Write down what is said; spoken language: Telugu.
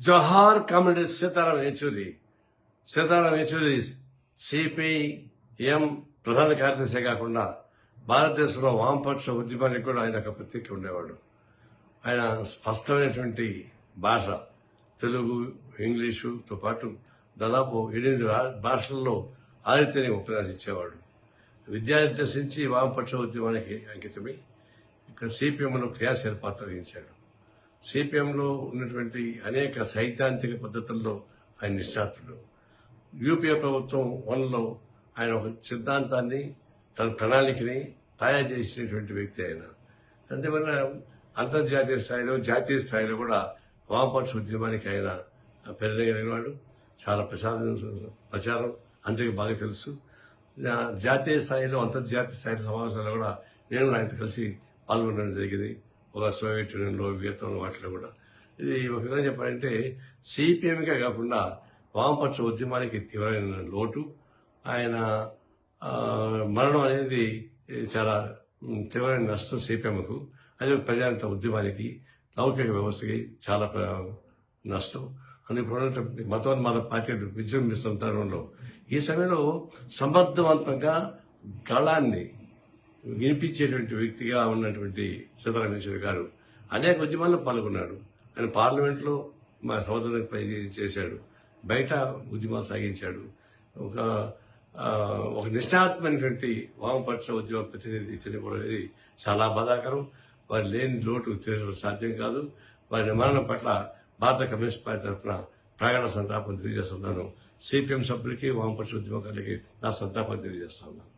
జోహార్ కామ్రేడ్ సీతారాం యేచూరి. సీతారాం యేచూరి సిపిఎం ప్రధాన కార్యదర్శి కాకుండా భారతదేశంలో వామపక్ష ఉద్యమానికి కూడా ఆయన ఒక ప్రత్యేక ఉండేవాడు. ఆయన స్పష్టమైనటువంటి భాష తెలుగు ఇంగ్లీషుతో పాటు దాదాపు ఎనిమిది భాషల్లో ఆదిత్యని ఉపన్యాసించేవాడు. విద్యార్థి వామపక్ష ఉద్యమానికి అంకితమై ఇక్కడ సిపిఎంలో క్రియాశీల పాత్ర వహించాడు. సిపిఎంలో ఉన్నటువంటి అనేక సైద్ధాంతిక పద్ధతుల్లో ఆయన నిష్ణాతుడు. యూపీఏ ప్రభుత్వం వన్లో ఆయన ఒక సిద్ధాంతాన్ని తన ప్రణాళికని తయారు చేసినటువంటి వ్యక్తి ఆయన. అంతేవల్ల అంతర్జాతీయ స్థాయిలో జాతీయ స్థాయిలో కూడా వామపక్ష ఉద్యమానికి ఆయన పెరగలిగిన వాడు చాలా ప్రచారం ప్రచారం అందరికీ బాగా తెలుసు. జాతీయ స్థాయిలో అంతర్జాతీయ స్థాయి సమావేశాల్లో కూడా నేను ఆయనతో కలిసి పాల్గొనడం జరిగింది. ఒక సోవియట్ యూనియన్లో వాటిలో కూడా. ఇది ఒక విధంగా చెప్పాలంటే సిపిఎంకే కాకుండా వామపక్ష ఉద్యమానికి తీవ్రమైన లోటు. ఆయన మరణం అనేది చాలా తీవ్రమైన నష్టం సిపిఎంకు. అదే ప్రజాంత ఉద్యమానికి లౌకిక వ్యవస్థకి చాలా నష్టం. అని ఇప్పుడు ఉన్నటువంటి మతోన్మాద పార్టీలు విజృంభిస్తున్న తరుణంలో ఈ సమయంలో సమర్థవంతంగా గళాన్ని వినిపించేటువంటి వ్యక్తిగా ఉన్నటువంటి సీతారామేశ్వరి గారు అనేక ఉద్యమాల్లో పాల్గొన్నాడు. ఆయన పార్లమెంట్లో మా సోదరులపై చేశాడు. బయట ఉద్యమాలు సాగించాడు. ఒక ఒక నిష్ణాత్మైనటువంటి వామపక్ష ఉద్యమ ప్రతినిధి చనిపోవడం అనేది చాలా బాధాకరం. వారు లేని లోటు తీర్చడం సాధ్యం కాదు. వారి మరణం పట్ల భారత కమ్యూనిస్ట్ పార్టీ తరఫున ప్రకటన సంతాపం తెలియజేస్తున్నాను. సిపిఎం సభ్యులకి వామపక్ష ఉద్యమకారులకి నా సంతాపం తెలియజేస్తున్నాను.